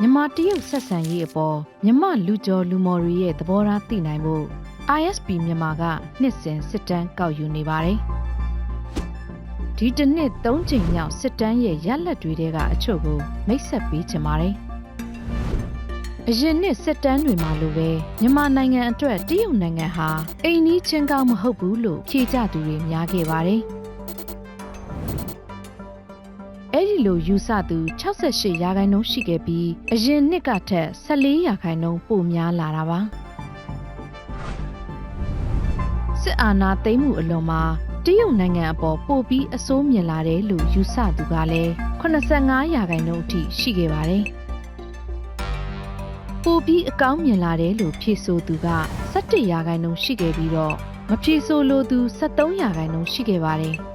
မြန်မာတရုတ်ဆက်ဆံရေးအပေါ်မြန်မာလူကျော်လူမော်တွေရဲ့သဘောထားသိနိုင်ဖို့ ISP မြန်မာကနှစ်စဉ်စစ်တမ်းကောက်ယူနေပါတယ်။ဒီတစ်နှစ်၃ချိန်မြောက်စစ်တမ်းရဲ့ရလဒ်တွေထဲကအချို့ကိုမိတ်ဆက်ပေးချင်ပါတယ်။အရင်နှစ်စစ်တမ်းတွေမှာလိုပဲမြန်မာနိုင်ငံအတွက်တရုတ်နိုင်ငံဟာအိမ်နီးချင်းကောင်းမဟုတ်ဘူးလို့ဖြေကြသူတွေများခဲ့ပါတယ်။ အဲ့ဒီလိုယူဆသူ68ရာခိုင်နှုန်းရှိခဲ့ပြီးအရင်နှစ်ကထက်14ရာခိုင်နှုန်းပိုများလာတာပါစစ်အာဏာသိမ်းမှုအလွန်မှာတရုတ်နိုင်ငံအပေါ်ပိုပြီးအဆိုးမြင်လာတယ်လို့ယူဆသူကလည်း85ရာခိုင်နှုန်းအထိရှိခဲ့ပါတယ်ပိုပြီးအကောင်းမြင်လာတယ်လို့ဖြေဆိုသူက17ရာခိုင်နှုန်းရှိခဲ့ပြီးတော့မဖြေဆိုလိုသူ73ရာခိုင်နှုန်းရှိခဲ့ပါတယ်။